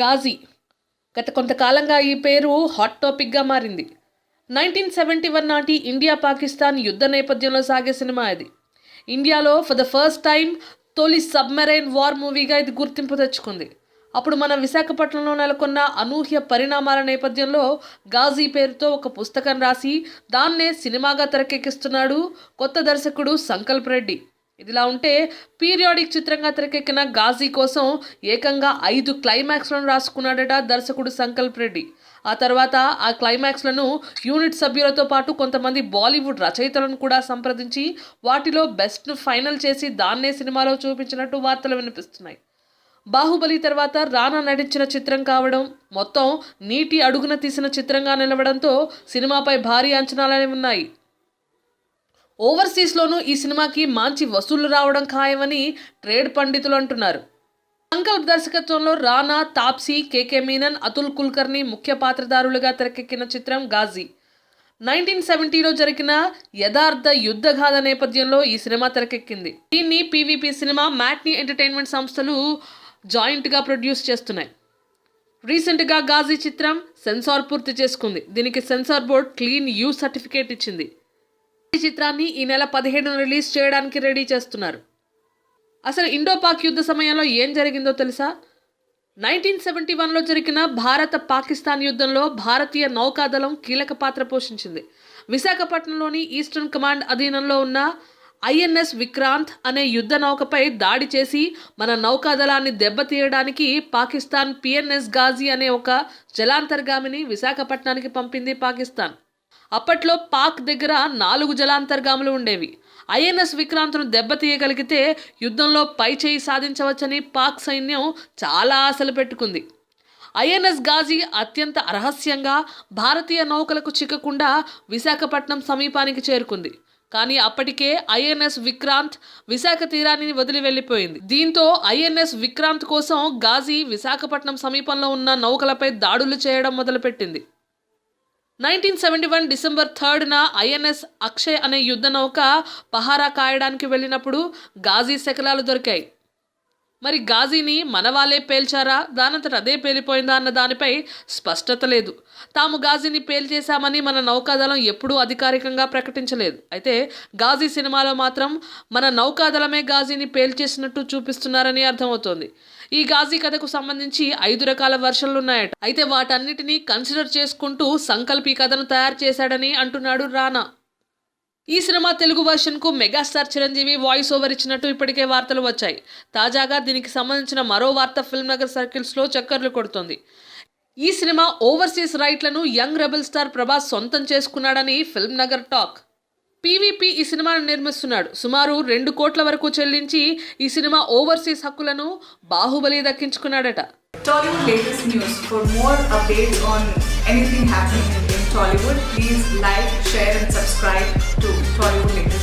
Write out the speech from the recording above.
గాజీ. గత కొంతకాలంగా ఈ పేరు హాట్ టాపిక్గా మారింది. నైన్టీన్ సెవెంటీ వన్ నాటి ఇండియా పాకిస్తాన్ యుద్ధ నేపథ్యంలో సాగే సినిమా ఇది. ఇండియాలో ఫర్ ద ఫస్ట్ టైం తొలి సబ్మెరైన్ వార్ మూవీగా ఇది గుర్తింపు తెచ్చుకుంది. అప్పుడు మన విశాఖపట్నంలో నెలకొన్న అనూహ్య పరిణామాల నేపథ్యంలో గాజీ పేరుతో ఒక పుస్తకం రాసి దాన్నే సినిమాగా తెరకెక్కిస్తున్నాడు కొత్త దర్శకుడు సంకల్ప్ రెడ్డి. ఇదిలా ఉంటే పీరియాడిక్ చిత్రంగా తెరకెక్కిన గాజీ కోసం ఏకంగా ఐదు క్లైమాక్స్లను రాసుకున్నాడట దర్శకుడు సంకల్ప్ రెడ్డి. ఆ తర్వాత ఆ క్లైమాక్స్లను యూనిట్ సభ్యులతో పాటు కొంతమంది బాలీవుడ్ రచయితలను కూడా సంప్రదించి వాటిలో బెస్ట్ను ఫైనల్ చేసి దాన్నే సినిమాలో చూపించినట్టు వార్తలు వినిపిస్తున్నాయి. బాహుబలి తర్వాత రానా నటించిన చిత్రం కావడం మొత్తం నీటి అడుగున తీసిన చిత్రంగా నిలవడంతో సినిమాపై భారీ అంచనాలనే ఉన్నాయి. ఓవర్సీస్లోనూ ఈ సినిమాకి మంచి వసూళ్ళు రావడం ఖాయమని ట్రేడ్ పండితులు అంటున్నారు. సంకల్ప్ దర్శకత్వంలో రానా తాప్సీ కేకే మీనన్ అతుల్ కుల్కర్ని ముఖ్య పాత్రధారులుగా తెరకెక్కిన చిత్రం గాజీ. నైన్టీన్ సెవెంటీలో జరిగిన యథార్థ యుద్ధగాథ నేపథ్యంలో ఈ సినిమా తెరకెక్కింది. దీన్ని పీవీపీ సినిమా మ్యాట్నీ ఎంటర్టైన్మెంట్ సంస్థలు జాయింట్గా ప్రొడ్యూస్ చేస్తున్నాయి. రీసెంట్గా గాజీ చిత్రం సెన్సార్ పూర్తి చేసుకుంది. దీనికి censor board clean U certificate ఇచ్చింది. ఈ చిత్రాన్ని ఈ నెల పదిహేడున రిలీజ్ చేయడానికి రెడీ చేస్తున్నారు. అసలు ఇండో పాక్ యుద్ధ సమయంలో ఏం జరిగిందో తెలుసా? నైన్టీన్ సెవెంటీ వన్లో జరిగిన భారత పాకిస్తాన్ యుద్ధంలో భారతీయ నౌకాదళం కీలక పాత్ర పోషించింది. విశాఖపట్నంలోని ఈస్టర్న్ కమాండ్ అధీనంలో ఉన్న ఐఎన్ఎస్ విక్రాంత్ అనే యుద్ధ నౌకపై దాడి చేసి మన నౌకాదళాన్ని దెబ్బతీయడానికి పాకిస్తాన్ పిఎన్ఎస్ గాజీ అనే ఒక జలాంతర్గామిని విశాఖపట్నానికి పంపింది పాకిస్తాన్. అప్పట్లో పాక్ దగ్గర నాలుగు జలాంతర్గాములు ఉండేవి. ఐఎన్ఎస్ విక్రాంత్ను దెబ్బతీయగలిగితే యుద్ధంలో పై చేయి సాధించవచ్చని పాక్ సైన్యం చాలా ఆశలు పెట్టుకుంది. ఐఎన్ఎస్ గాజీ అత్యంత రహస్యంగా భారతీయ నౌకలకు చిక్కకుండా విశాఖపట్నం సమీపానికి చేరుకుంది. కానీ అప్పటికే ఐఎన్ఎస్ విక్రాంత్ విశాఖ తీరాన్ని వదిలి వెళ్ళిపోయింది. దీంతో ఐఎన్ఎస్ విక్రాంత్ కోసం గాజీ విశాఖపట్నం సమీపంలో ఉన్న నౌకలపై దాడులు చేయడం మొదలుపెట్టింది. నైన్టీన్ సెవెంటీ వన్ డిసెంబర్ థర్డ్న ఐఎన్ఎస్ అక్షయ్ అనే యుద్ధ నౌక పహారా కాయడానికి వెళ్ళినప్పుడు గాజీ శకలాలు దొరికాయి. మరి గాజీని మనవాలే పేల్చారా? దానంతట అదే పేలిపోయిందా అన్న దానిపై స్పష్టత లేదు. తాము గాజీని పేల్చేశామని మన నౌకాదళం ఎప్పుడూ అధికారికంగా ప్రకటించలేదు. అయితే గాజీ సినిమాలో మాత్రం మన నౌకాదళమే గాజీని పేల్చేసినట్టు చూపిస్తున్నారని అర్థమవుతోంది. ఈ గాజీ కథకు సంబంధించి ఐదు రకాల వర్షన్లు ఉన్నాయట. అయితే వాటన్నిటినీ కన్సిడర్ చేసుకుంటూ సంకల్ప్ ఈ కథను తయారు చేశాడని అంటున్నాడు రానా. ఈ సినిమా తెలుగు వర్షన్కు మెగాస్టార్ చిరంజీవి వాయిస్ ఓవర్ ఇచ్చినట్టు ఇప్పటికే వార్తలు వచ్చాయి. తాజాగా దీనికి సంబంధించిన మరో వార్త ఫిల్మ్ నగర్ సర్కిల్స్లో చక్కర్లు కొడుతుంది. ఈ సినిమా ఓవర్సీస్ రైట్లను యంగ్ రెబల్ స్టార్ ప్రభాస్ సొంతం చేసుకున్నాడని ఫిల్మ్ నగర్ టాక్. పివిపి ఈ సినిమాను నిర్మిస్తున్నాడు. సుమారు రెండు కోట్ల వరకు చెల్లించి ఈ సినిమా ఓవర్సీస్ హక్కులను Baahubali దక్కించుకున్నాడట. Tollywood Tollywood please like share to Tollywood